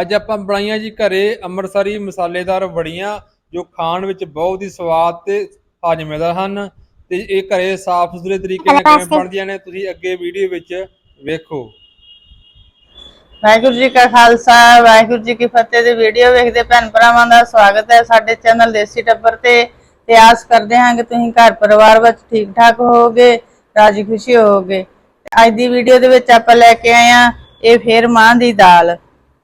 ਅੱਜ ਆਪਾਂ ਬਣਾਈਆਂ ਜੀ ਘਰੇ ਅੰਮ੍ਰਿਤਸਰੀ ਮਸਾਲੇਦਾਰ ਵੜੀਆਂ ਜੋ ਖਾਣ ਵਿੱਚ ਬਹੁਤ ਹੀ ਸਵਾਦ ਤੇ ਹਾਜ਼ਮੇਦਾਰ ਹਨ। ਤੇ ਇਹ ਘਰੇ ਸਾਫ਼ ਸੁਥਰੇ ਤਰੀਕੇ ਨਾਲ ਕਿਵੇਂ ਬਣਦੀਆਂ ਨੇ ਤੁਸੀਂ ਅੱਗੇ ਵੀਡੀਓ ਵਿੱਚ ਵੇਖੋ। ਵਾਹਿਗੁਰੂ ਜੀ ਕਾ ਖਾਲਸਾ ਵਾਹਿਗੁਰੂ ਜੀ ਕੀ ਫਤਿਹ ਦੇ ਵੀਡੀਓ ਵੇਖਦੇ ਭੈਣ ਭਰਾਵਾਂ ਦਾ ਸਵਾਗਤ ਹੈ ਸਾਡੇ ਚੈਨਲ ਦੇਸੀ ਟੱਬਰ ਤੇ। ਤੇ ਆਸ ਕਰਦੇ ਹਾਂ ਕਿ ਤੁਸੀਂ ਘਰ ਪਰਿਵਾਰ ਵਿੱਚ ਠੀਕ ਠਾਕ ਹੋਵੋਗੇ ਰਾਜੀ ਖੁਸ਼ੀ ਹੋਵੋਗੇ ਅੱਜ ਦੀ ਵੀਡੀਓ ਦੇ ਵਿੱਚ ਆਪਾਂ ਲੈ ਕੇ ਆਏ ਆ ਇਹ ਫੇਰ ਮਾਂ ਦੀ ਦਾਲ।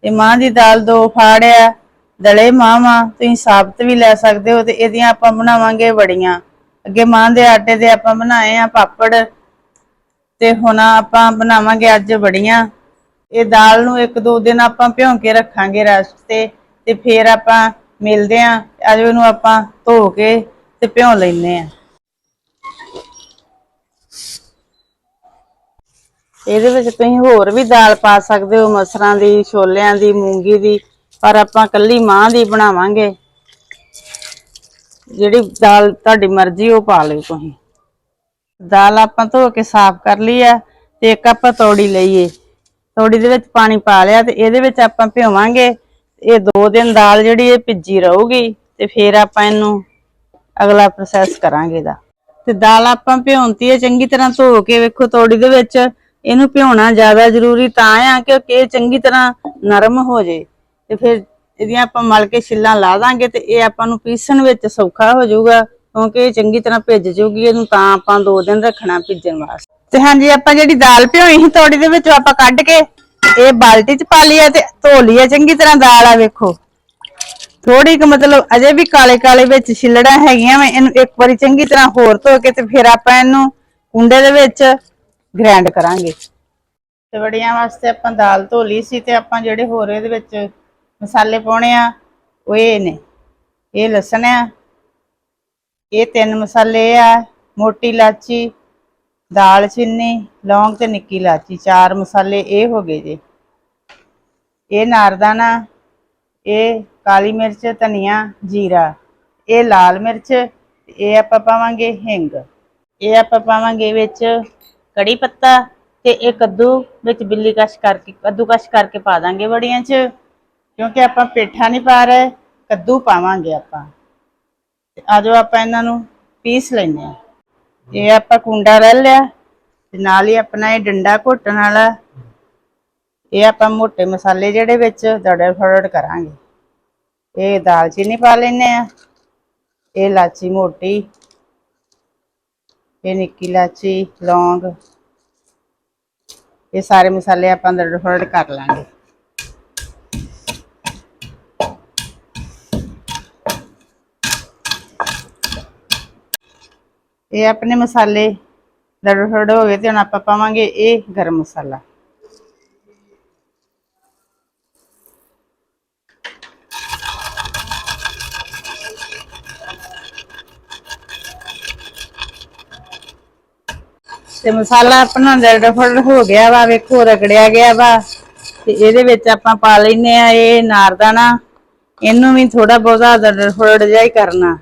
ਤੇ ਮਾਂ ਦੀ ਦਾਲ ਦੋ ਫਾੜਿਆ, ਦਲੇ ਮਾਵਾਂ, ਤੁਸੀਂ ਸਾਬਤ ਵੀ ਲੈ ਸਕਦੇ ਹੋ ਤੇ ਇਹਦੀਆਂ ਆਪਾਂ ਬਣਾਵਾਂਗੇ ਵੜੀਆਂ। ਅੱਗੇ ਮਾਂ ਦੇ ਆਟੇ ਦੇ ਆਪਾਂ ਬਣਾਏ ਆ ਪਾਪੜ, ਤੇ ਹੁਣ ਆਪਾਂ ਬਣਾਵਾਂਗੇ ਅੱਜ ਵੜੀਆਂ। ਇਹ ਦਾਲ ਨੂੰ ਇੱਕ ਦੋ ਦਿਨ ਆਪਾਂ ਭਿਉਂ ਕੇ ਰੱਖਾਂਗੇ ਰੈਸਟ ਤੇ ਤੇ ਫਿਰ ਆਪਾਂ ਮਿਲਦੇ ਆਂ ਅੱਜ ਇਹਨੂੰ ਆਪਾਂ ਧੋ ਕੇ ਤੇ ਭਿਉਂ ਲੈਨੇ ਆ। ਇਹਦੇ ਵਿੱਚ ਤੁਸੀਂ ਹੋਰ ਵੀ ਦਾਲ ਪਾ ਸਕਦੇ ਹੋ, ਮਸਰਾਂ ਦੀ, ਛੋਲਿਆਂ ਦੀ, ਮੂੰਗੀ ਦੀ, ਪਰ ਆਪਾਂ ਕੱਲੀ ਮਾਂ ਦੀ ਬਣਾਵਾਂਗੇ। ਜਿਹੜੀ ਦਾਲ ਤੁਹਾਡੀ ਮਰਜ਼ੀ, ਉਹ ਪਾ ਲਿਓ ਤੁਸੀਂ। ਦਾਲ ਆਪਾਂ ਧੋ ਕੇ ਸਾਫ਼ ਕਰ ਲਈ ਆ ਤੇ ਇੱਕ ਆਪਾਂ ਤੌੜੀ ਲਈਏ। ਤੌੜੀ ਦੇ ਵਿੱਚ ਪਾਣੀ ਪਾ ਲਿਆ ਤੇ ਇਹਦੇ ਵਿੱਚ ਆਪਾਂ ਭਿਓਵਾਂਗੇ। ਇਹ ਦੋ ਦਿਨ ਦਾਲ ਜਿਹੜੀ ਇਹ ਭਿੱਜੀ ਰਹੂਗੀ ਤੇ ਫਿਰ ਆਪਾਂ ਇਹਨੂੰ ਅਗਲਾ ਪ੍ਰੋਸੈਸ ਕਰਾਂਗੇ ਦਾ ਤੇ ਦਾਲ ਆਪਾਂ ਭਿਉਂਤੀ ਹੈ ਚੰਗੀ ਤਰ੍ਹਾਂ ਧੋ ਕੇ ਵੇਖੋ, ਤੋੜੀ ਦੇ ਵਿੱਚ ਇਹਨੂੰ ਭਿਉਣਾ ਜ਼ਿਆਦਾ ਜ਼ਰੂਰੀ ਤਾਂ ਆ ਕਿਉਂਕਿ ਇਹ ਚੰਗੀ ਤਰ੍ਹਾਂ ਨਰਮ ਹੋ ਜੇ। ਤੇ ਫਿਰ ਇਹਦੀਆਂ ਆਪਾਂ ਮਲ ਕੇ ਛਿੱਲਾਂ ਲਾ ਦਾਂਗੇ ਤੇ ਇਹ ਆਪਾਂ ਨੂੰ ਪੀਸਣ ਵਿੱਚ ਸੌਖਾ ਹੋ ਜਾਊਗਾ, ਕਿਉਂਕਿ ਇਹ ਚੰਗੀ ਤਰ੍ਹਾਂ ਭਿੱਜ ਜੂਗੀ, ਇਹਨੂੰ ਤਾਂ ਆਪਾਂ ਦੋ ਦਿਨ ਰੱਖਣਾ ਭਿੱਜਣ ਵਾਸਤੇ। ਤੇ ਹਾਂਜੀ, ਆਪਾਂ ਜਿਹੜੀ ਦਾਲ ਭਿਓਈ ਸੀ ਤੋੜੀ ਦੇ ਵਿੱਚੋਂ ਆਪਾਂ ਕੱਢ ਕੇ ਇਹ ਬਾਲਟੀ 'ਚ ਪਾ ਲਈ ਤੇ ਧੋ ਲਈ ਚੰਗੀ ਤਰ੍ਹਾਂ ਦਾਲ ਆ ਵੇਖੋ। ਥੋੜੀ ਕੁ ਮਤਲਬ ਅਜੇ ਵੀ ਕਾਲੇ ਕਾਲੇ ਵਿੱਚ ਛਿੱਲੜਾਂ ਹੈਗੀਆਂ ਮੈਂ ਇਹਨੂੰ ਇੱਕ ਵਾਰੀ ਚੰਗੀ ਤਰ੍ਹਾਂ ਹੋਰ ਧੋ ਕੇ ਤੇ ਫਿਰ ਆਪਾਂ ਇਹਨੂੰ ਕੁੰਡੇ ਦੇ ਵਿੱਚ ਗ੍ਰਾਈਂਡ ਕਰਾਂਗੇ। ਤੇ ਵੜੀਆਂ ਵਾਸਤੇ ਆਪਾਂ ਦਾਲ ਧੋ ਲਈ ਸੀ ਤੇ ਆਪਾਂ ਜਿਹੜੇ ਹੋਰ ਇਹਦੇ ਵਿੱਚ ਮਸਾਲੇ ਪਾਉਣੇ ਆ, ਉਹ ਇਹ ਨੇ। ਇਹ ਲਸਣ ਆ। ਇਹ ਤਿੰਨ ਮਸਾਲੇ ਆ, ਮੋਟੀ ਇਲਾਚੀ, ਦਾਲ ਚੀਨੀ ਲੌਂਗ ਤੇ ਨਿੱਕੀ ਇਲਾਚੀ, ਚਾਰ ਮਸਾਲੇ ਇਹ ਹੋ ਗਏ ਜੀ। ਇਹ ਨਾਰਦਾਨਾ, ਇਹ ਕਾਲੀ ਮਿਰਚ, ਧਨੀਆ, ਜੀਰਾ। ਇਹ ਲਾਲ ਮਿਰਚ, ਇਹ ਆਪਾਂ ਪਾਵਾਂਗੇ ਹਿੰਗ। ਇਹ ਆਪਾਂ ਪਾਵਾਂਗੇ ਵਿੱਚ ਕੜੀ ਪੱਤਾ ਤੇ ਇਹ ਕੱਦੂ ਵਿੱਚ ਬਿੱਲੀ ਕਸ਼ ਕਰਕੇ, ਕੱਦੂ ਕਸ਼ ਕਰਕੇ ਪਾ ਦਾਂਗੇ ਵੜੀਆਂ 'ਚ। ਕਿਉਂਕਿ ਆਪਾਂ ਪੇਠਾ ਨਹੀਂ ਪਾ ਰਹੇ, ਕੱਦੂ ਪਾਵਾਂਗੇ ਆਪਾਂ। ਤੇ ਆਜੋ ਆਪਾਂ ਇਹਨਾਂ ਨੂੰ ਪੀਸ ਲੈਨੇ ਆ ਇਹ ਆਪਾਂ ਕੁੰਡਾ ਲੈ ਲਿਆ, ਤੇ ਨਾਲ ਹੀ ਆਪਣਾ ਇਹ ਡੰਡਾ ਘੋਟਣ ਵਾਲਾ। ਇਹ ਆਪਾਂ ਮੋٹے ਮਸਾਲੇ ਜਿਹੜੇ ਵਿੱਚ ਦੜੜ ਫੜੜ ਕਰਾਂਗੇ। ਇਹ ਦਾਲਚੀਨੀ ਪਾ ਲੈਨੇ ਆ ਇਹ ਇਲਾਚੀ ਮੋਟੀ ਇਹ ਨਿੱਕੀ ਇਲਾਚੀ, ਲੌਂਗ, ਇਹ ਸਾਰੇ ਮਸਾਲੇ ਆਪਾਂ ਦੜੜ ਫੜੜ ਕਰ ਲਾਂਗੇ। ਇਹ ਆਪਣੇ ਮਸਾਲੇ ਦਰੜ ਫੜੜ ਹੋ ਗਏ ਤੇ ਹੁਣ ਆਪਾਂ ਪਾਵਾਂਗੇ ਇਹ ਗਰਮ ਮਸਾਲਾ। ਤੇ ਮਸਾਲਾ ਆਪਣਾ ਦਰੜ ਫੜ ਹੋ ਗਿਆ ਵਾ, ਵੇਖੋ ਰਗੜਿਆ ਗਿਆ ਵਾ। ਤੇ ਇਹਦੇ ਵਿੱਚ ਆਪਾਂ ਪਾ ਲੈਨੇ ਆ ਇਹ ਨਾਰਦਾਨਾ ਇਹਨੂੰ ਵੀ ਥੋੜਾ ਬਹੁਤਾ ਦਰੜ ਫੜ ਜਿਹਾ ਹੀ ਕਰਨਾ।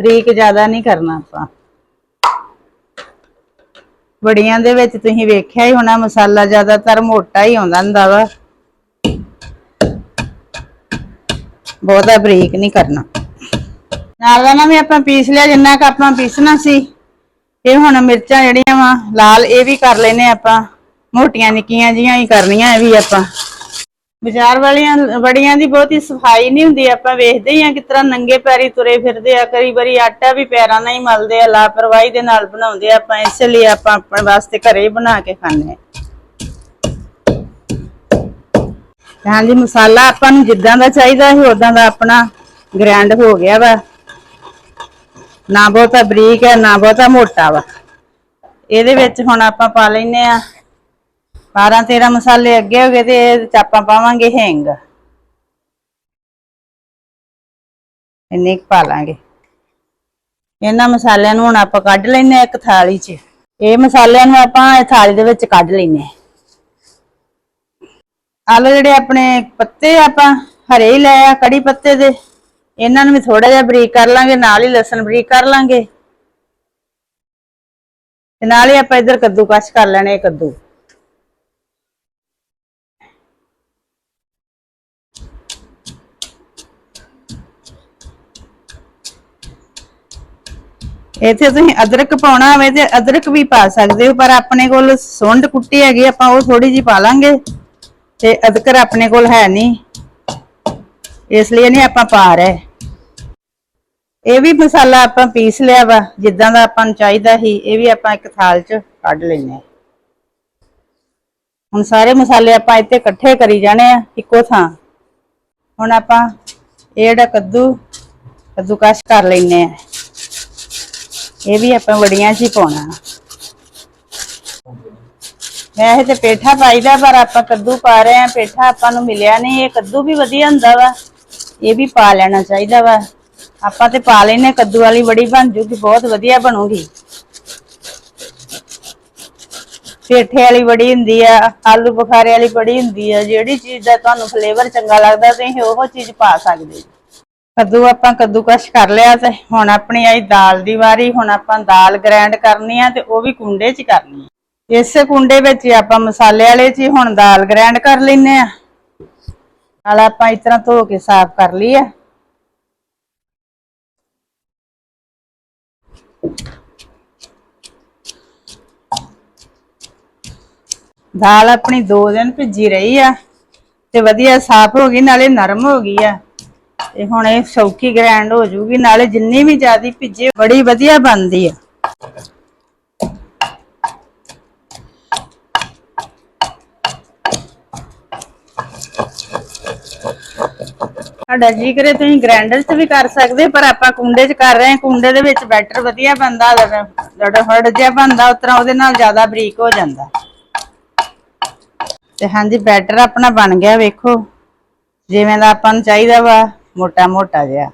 ਬਰੀਕ ਜ਼ਿਆਦਾ ਨਹੀਂ ਕਰਨਾ ਆਪਾਂ। ਬੜੀਆਂ ਦੇ ਵਿੱਚ ਤੁਸੀਂ ਵੇਖਿਆ ਹੀ ਹੋਣਾ, ਮਸਾਲਾ ਜ਼ਿਆਦਾਤਰ ਮੋਟਾ ਹੀ ਆਉਂਦਾ ਹੁੰਦਾ ਵਾ। ਬਹੁਤਾ ਬਰੀਕ ਨਹੀਂ ਕਰਨਾ। ਨਾਰਦਾਨਾ ਵੀ ਆਪਾਂ ਪੀਸ ਲਿਆ, ਜਿੰਨਾ ਕ ਆਪਾਂ ਪੀਸਣਾ ਸੀ। ਇਹ ਹੁਣ ਮਿਰਚਾਂ ਜਿਹੜੀਆਂ ਵਾ, ਲਾਲ ਇਹ ਵੀ ਕਰ ਲੈਨੇ ਆਪਾਂ। ਮੋਟੀਆਂ ਨਿੱਕੀਆਂ ਜੀਆਂ ਹੀ ਕਰਨੀਆਂ ਇਹ ਵੀ ਆਪਾਂ। ਬਾਜ਼ਾਰ ਵਾਲੀਆਂ ਬੜੀਆਂ ਦੀ ਬਹੁਤੀ ਸਫ਼ਾਈ ਨਹੀਂ ਹੁੰਦੀ, ਆਪਾਂ ਵੇਖਦੇ ਹੀ ਆ ਕਿਸ ਤਰ੍ਹਾਂ ਨੰਗੇ ਪੈਰੀ ਤੁਰੇ ਫਿਰਦੇ ਆ। ਕਈ ਵਾਰੀ ਆਟਾ ਵੀ ਪੈਰਾਂ ਨਾਲ ਹੀ ਮਲਦੇ ਆ, ਲਾਪਰਵਾਹੀ ਦੇ ਨਾਲ ਬਣਾਉਂਦੇ ਆ ਆਪਾਂ, ਇਸ ਲਈ ਆਪਾਂ ਆਪਣੇ ਵਾਸਤੇ ਘਰੇ ਬਣਾ ਕੇ ਖਾਂਦੇ ਆ। ਹਾਂਜੀ, ਮਸਾਲਾ ਆਪਾਂ ਨੂੰ ਜਿੱਦਾਂ ਦਾ ਚਾਹੀਦਾ ਸੀ ਉਦਾਂ ਦਾ ਆਪਣਾ ਗ੍ਰੈਂਡ ਹੋ ਗਿਆ ਵਾ। ਨਾ ਬਹੁਤਾ ਬਰੀਕ ਹੈ, ਨਾ ਬਹੁਤਾ ਮੋਟਾ ਵਾ। ਇਹਦੇ ਵਿੱਚ ਹੁਣ ਆਪਾਂ ਪਾ ਲੈਨੇ ਆ 12 13 ਮਸਾਲੇ ਅੱਗੇ ਹੋ ਗਏ ਤੇ ਇਹ 'ਚ ਆਪਾਂ ਪਾਵਾਂਗੇ ਹਿੰਗ। ਇੰਨੇ ਕੁ ਪਾ ਲਾਂਗੇ। ਇਹਨਾਂ ਮਸਾਲਿਆਂ ਨੂੰ ਹੁਣ ਆਪਾਂ ਕੱਢ ਲੈਨੇ ਆ ਇੱਕ ਥਾਲੀ 'ਚ। ਇਹ ਮਸਾਲਿਆਂ ਨੂੰ ਆਪਾਂ ਇਹ ਥਾਲੀ ਦੇ ਵਿੱਚ ਕੱਢ ਲੈਨੇ ਆ ਆਲੂ ਜਿਹੜੇ ਆਪਣੇ ਪੱਤੇ ਆਪਾਂ ਹਰੇ ਹੀ ਲਏ ਆ, ਕੜੀ ਪੱਤੇ ਦੇ। ਇਹਨਾਂ ਨੂੰ ਵੀ ਥੋੜਾ ਜਿਹਾ ਬਰੀਕ ਕਰ ਲਾਂਗੇ, ਨਾਲ ਹੀ ਲਸਣ ਬਰੀਕ ਕਰ ਲਾਂਗੇ। ਤੇ ਨਾਲ ਹੀ ਆਪਾਂ ਇਧਰ ਕੱਦੂ ਕਸ਼ ਕਰ ਲੈਣੇ ਕੱਦੂ। ਇੱਥੇ ਤੁਸੀਂ ਅਦਰਕ ਪਾਉਣਾ ਹੋਵੇ ਤੇ ਅਦਰਕ ਵੀ ਪਾ ਸਕਦੇ ਹੋ, ਪਰ ਆਪਣੇ ਕੋਲ ਸੁੰਡ ਕੁੱਟੀ ਹੈਗੀ, ਆਪਾਂ ਉਹ ਥੋੜੀ ਜੀ ਪਾ ਲਾਂਗੇ। ਤੇ ਅਦਰਕ ਆਪਣੇ ਕੋਲ ਹੈ ਨਹੀਂ। ਇਸ ਲਈ ਨਹੀਂ ਆਪਾਂ ਪਾ ਰਹੇ ਇਹ ਵੀ ਮਸਾਲਾ ਆਪਾਂ ਪੀਸ ਲਿਆ ਵਾ, ਜਿੱਦਾਂ ਦਾ ਆਪਾਂ ਨੂੰ ਚਾਹੀਦਾ ਸੀ, ਇਹ ਵੀ ਆਪਾਂ ਇੱਕ ਥਾਲ 'ਚ ਕੱਢ ਲੈਨੇ ਹੁਣ ਸਾਰੇ ਮਸਾਲੇ ਆਪਾਂ ਇੱਥੇ ਇਕੱਠੇ ਕਰੀ ਜਾਣੇ ਆ, ਇੱਕੋ ਥਾਂ। ਹੁਣ ਆਪਾਂ ਇਹ ਜਿਹੜਾ ਕੱਦੂ, ਕੱਦੂਕਸ਼ ਕਰ ਲੈਨੇ ਆ ਇਹ ਵੀ ਆਪਾਂ ਵੜੀਆਂ 'ਚ ਹੀ ਪਾਉਣਾ। ਵੈਸੇ ਤੇ ਪੇਠਾ ਪਾਈਦਾ, ਪਰ ਆਪਾਂ ਕੱਦੂ ਪਾ ਰਹੇ ਆ ਪੇਠਾ ਆਪਾਂ ਨੂੰ ਮਿਲਿਆ ਨਹੀਂ, ਇਹ ਕੱਦੂ ਵੀ ਵਧੀਆ ਹੁੰਦਾ ਵਾ। ਇਹ ਵੀ ਪਾ ਲੈਣਾ ਚਾਹੀਦਾ ਵਾ। ਆਪਾਂ ਤੇ ਪਾ ਲੈਨੇ ਕੱਦੂ ਵਾਲੀ ਬੜੀ ਬਣ ਜੂਗੀ, ਬਹੁਤ ਵਧੀਆ ਬਣੂਗੀ। ਪੇਠੇ ਵਾਲੀ ਬੜੀ ਹੁੰਦੀ ਆ, ਆਲੂ ਬੁਖਾਰੇ ਵਾਲੀ ਬੜੀ ਹੁੰਦੀ ਆ, ਜਿਹੜੀ ਚੀਜ਼ ਦਾ ਤੁਹਾਨੂੰ ਫਲੇਵਰ ਚੰਗਾ ਲੱਗਦਾ, ਤੁਸੀਂ ਉਹ ਚੀਜ਼ ਪਾ ਸਕਦੇ ਜੀ ਕੱਦੂ ਆਪਾਂ ਕੱਦੂਕਸ਼ ਕਰ ਲਿਆ ਤੇ ਹੁਣ ਆਪਣੀ ਆਈ ਦਾਲ ਦੀ ਵਾਰੀ, ਹੁਣ ਆਪਾਂ ਦਾਲ ਗ੍ਰਾਈਂਡ ਕਰਨੀ ਆ ਤੇ ਉਹ ਵੀ ਕੁੰਡੇ 'ਚ ਕਰਨੀ ਆ। ਇਸੇ ਕੁੰਡੇ ਵਿੱਚ ਹੀ ਆਪਾਂ ਮਸਾਲੇ ਵਾਲੇ 'ਚ ਹੀ ਹੁਣ ਦਾਲ ਗ੍ਰਾਈਂਡ ਕਰ ਲੈਨੇ ਆ। ਨਾਲ ਆਪਾਂ ਇਸ ਤਰ੍ਹਾਂ ਧੋ ਕੇ ਸਾਫ਼ ਕਰ ਲਈ ਆ ਦਾਲ ਆਪਣੀ 2 ਦਿਨ ਭਿੱਜੀ ਰਹੀ ਆ ਤੇ ਵਧੀਆ ਸਾਫ਼ ਹੋ ਗਈ, ਨਾਲੇ ਨਰਮ ਹੋ ਗਈ ਆ। ਤੇ ਹੁਣ ਇਹ ਸੌਖੀ ਗ੍ਰੈਂਡ ਹੋ ਜੂਗੀ, ਨਾਲੇ ਜਿੰਨੀ ਵੀ ਜ਼ਿਆਦੀ ਭਿੱਜੇ ਬੜੀ ਵਧੀਆ ਬਣਦੀ ਆ। ਸਾਡਾ ਜੀ ਕਰੇ ਤੁਸੀਂ ਗ੍ਰਾਈਂਡਰ 'ਚ ਵੀ ਕਰ ਸਕਦੇ ਪਰ ਆਪਾਂ ਕੁੰਡੇ 'ਚ ਕਰ ਰਹੇ ਹਾਂ। ਕੁੰਡੇ ਦੇ ਵਿੱਚ ਬੈਟਰ ਵਧੀਆ ਬਣਦਾ ਜਿਹੜਾ ਹੜ ਜਿਹਾ ਬਣਦਾ ਉਤਰਾ ਉਹਦੇ ਨਾਲ ਜ਼ਿਆਦਾ ਬਰੀਕ ਹੋ ਜਾਂਦਾ। ਤੇ ਹਾਂਜੀ, ਬੈਟਰ ਆਪਣਾ ਬਣ ਗਿਆ, ਵੇਖੋ। ਜਿਵੇਂ ਦਾ ਆਪਾਂ ਨੂੰ ਚਾਹੀਦਾ ਵਾ, ਮੋਟਾ ਮੋਟਾ ਜਿਹਾ।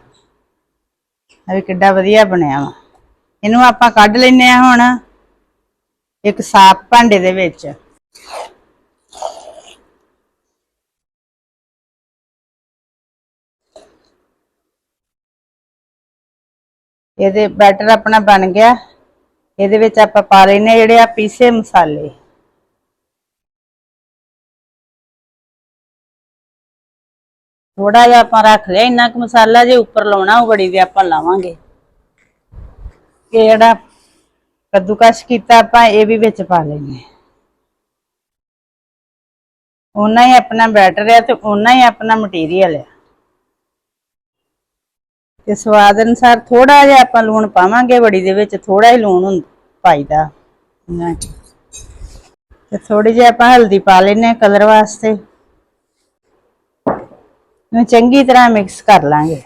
ਇਹ ਕਿੱਡਾ ਵਧੀਆ ਬਣਿਆ ਵਾ। ਇਹਨੂੰ ਆਪਾਂ ਕੱਢ ਲੈਨੇ ਆ ਹੁਣ, ਇੱਕ ਸਾਫ਼ ਭਾਂਡੇ ਦੇ ਵਿੱਚ। ਇਹਦੇ ਬੈਟਰ ਆਪਣਾ ਬਣ ਗਿਆ। ਇਹਦੇ ਵਿੱਚ ਆਪਾਂ ਪਾ ਲੈਨੇ ਜਿਹੜੇ ਆ ਪੀਸੇ ਮਸਾਲੇ। ਥੋੜਾ ਜਿਹਾ ਆਪਾਂ ਰੱਖ ਲਿਆ, ਇੰਨਾ ਕੁ ਮਸਾਲਾ ਜੇ ਉੱਪਰ ਲਾਉਣਾ ਉਹ ਬੜੀ ਦੇ ਆਪਾਂ ਲਾਵਾਂਗੇ। ਇਹ ਜਿਹੜਾ ਕੱਦੂਕਸ਼ ਕੀਤਾ ਆਪਾਂ, ਇਹ ਵੀ ਵਿੱਚ ਪਾ ਲੈਨੇ ਉਹਨਾਂ ਹੀ ਆਪਣਾ ਬੈਟਰ ਹੈ ਤੇ ਉਹਨਾਂ ਹੀ ਆਪਣਾ ਮਟੀਰੀਅਲ ਹੈ ਤੇ ਸਵਾਦ ਅਨੁਸਾਰ ਥੋੜਾ ਜਿਹਾ ਆਪਾਂ ਲੂਣ ਪਾਵਾਂਗੇ ਬੜੀ ਦੇ ਵਿੱਚ ਥੋੜਾ ਹੀ ਲੂਣ ਹੁੰਦਾ ਪਾਈਦਾ। ਤੇ ਥੋੜੀ ਜਿਹੀ ਆਪਾਂ ਹਲਦੀ ਪਾ ਲੈਨੇ ਕਲਰ ਵਾਸਤੇ। ਨੂੰ ਚੰਗੀ ਤਰ੍ਹਾਂ ਮਿਕਸ ਕਰ ਲਾਂਗੇ।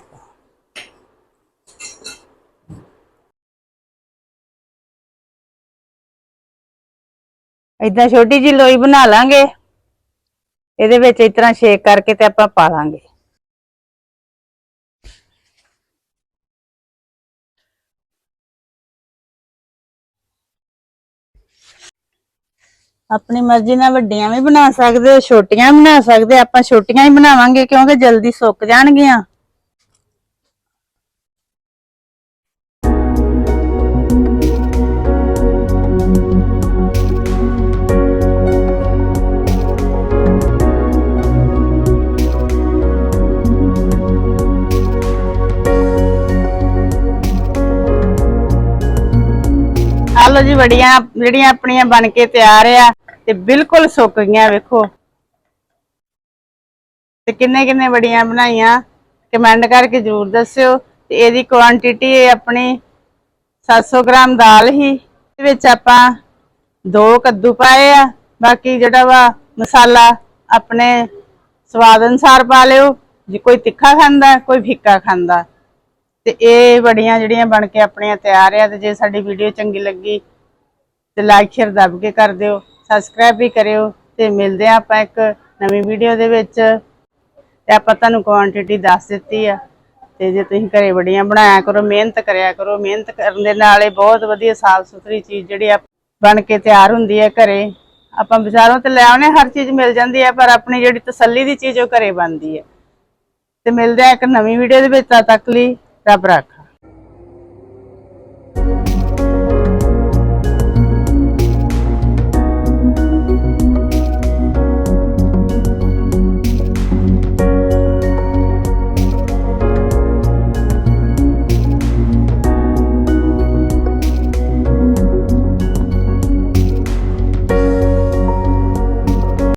ਇਦਾਂ ਛੋਟੀ ਜੀ ਲੋਈ ਬਣਾ ਲਾਂਗੇ। ਇਹਦੇ ਵਿੱਚ ਇਸ ਤਰ੍ਹਾਂ ਸ਼ੇਕ ਕਰਕੇ ਤੇ ਆਪਾਂ ਪਾ ਲਾਂਗੇ। ਆਪਣੀ ਮਰਜ਼ੀ ਨਾਲ ਵੱਡੀਆਂ ਵੀ ਬਣਾ ਸਕਦੇ ਹੋ ਛੋਟੀਆਂ ਵੀ ਬਣਾ ਸਕਦੇ, ਆਪਾਂ ਛੋਟੀਆਂ ਹੀ ਬਣਾਵਾਂਗੇ ਕਿਉਂਕਿ ਜਲਦੀ ਸੁੱਕ ਜਾਣਗੀਆਂ। ਆਲੋ ਜੀ ਬੜੀਆਂ ਜਿਹੜੀਆਂ ਆਪਣੀਆਂ ਬਣ ਕੇ ਤਿਆਰ ਆ। ਤੇ ਬਿਲਕੁਲ ਸੁੱਕ ਗਈਆਂ, ਵੇਖੋ। ਤੇ ਕਿੰਨੇ ਕਿੰਨੇ ਵੜੀਆਂ ਬਣਾਈਆਂ ਕਮੈਂਟ ਕਰਕੇ ਜਰੂਰ ਦੱਸਿਓ। ਤੇ ਇਹਦੀ ਕੁਆਂਟੀਟੀ ਆਪਣੀ 700 ਗ੍ਰਾਮ ਦਾਲ ਹੀ, ਇਹਦੇ ਵਿੱਚ ਆਪਾਂ ਦੋ ਕੱਦੂ ਪਾਏ ਆ। ਬਾਕੀ ਜਿਹੜਾ ਵਾ ਮਸਾਲਾ ਆਪਣੇ ਸਵਾਦ ਅਨੁਸਾਰ ਪਾ ਲਿਓ। ਜੇ ਕੋਈ ਤਿੱਖਾ ਖਾਂਦਾ, ਕੋਈ ਫਿੱਕਾ ਖਾਂਦਾ। ਤੇ ਇਹ ਬੜੀਆਂ ਜਿਹੜੀਆਂ ਬਣ ਕੇ ਆਪਣੀਆਂ ਤਿਆਰ ਆ, ਤੇ ਜੇ ਸਾਡੀ ਵੀਡੀਓ ਚੰਗੀ ਲੱਗੀ, ਤੇ ਲਾਈਕ ਸ਼ੇਅਰ ਦੱਬ ਕੇ ਕਰ ਦਿਓ। ਸਬਸਕ੍ਰਾਈਬ ਵੀ ਕਰਿਓ ਤੇ ਮਿਲਦੇ ਆ ਆਪਾਂ ਇੱਕ ਨਵੀਂ ਵੀਡੀਓ ਦੇ ਵਿੱਚ। ਤੇ ਆਪਾਂ ਤੁਹਾਨੂੰ ਕੁਆਂਟੀਟੀ ਦੱਸ ਦਿੱਤੀ ਆ। ਤੇ ਜੇ ਤੁਸੀਂ ਘਰੇ ਬੜੀਆਂ ਬਣਾਇਆ ਕਰੋ, ਮਿਹਨਤ ਕਰਿਆ ਕਰੋ। ਮਿਹਨਤ ਕਰਨ ਦੇ ਨਾਲ ਇਹ ਬਹੁਤ ਵਧੀਆ ਸਾਫ਼ ਸੁਥਰੀ ਚੀਜ਼ ਜਿਹੜੀ ਆ ਬਣ ਕੇ ਤਿਆਰ ਹੁੰਦੀ ਹੈ ਘਰੇ। ਆਪਾਂ ਬਾਜ਼ਾਰੋਂ ਤੇ ਲੈ ਆਉਨੇ ਹਰ ਚੀਜ਼ ਮਿਲ ਜਾਂਦੀ ਹੈ ਪਰ ਆਪਣੀ ਜਿਹੜੀ ਤਸੱਲੀ ਦੀ ਚੀਜ਼ ਉਹ ਘਰੇ ਬਣਦੀ ਹੈ ਤੇ ਮਿਲਦੇ ਆ ਇੱਕ ਨਵੀਂ ਵੀਡੀਓ ਦੇ ਵਿੱਚ, ਤਦ ਤੱਕ ਲਈ ਰੱਬ ਰਾਖਾ।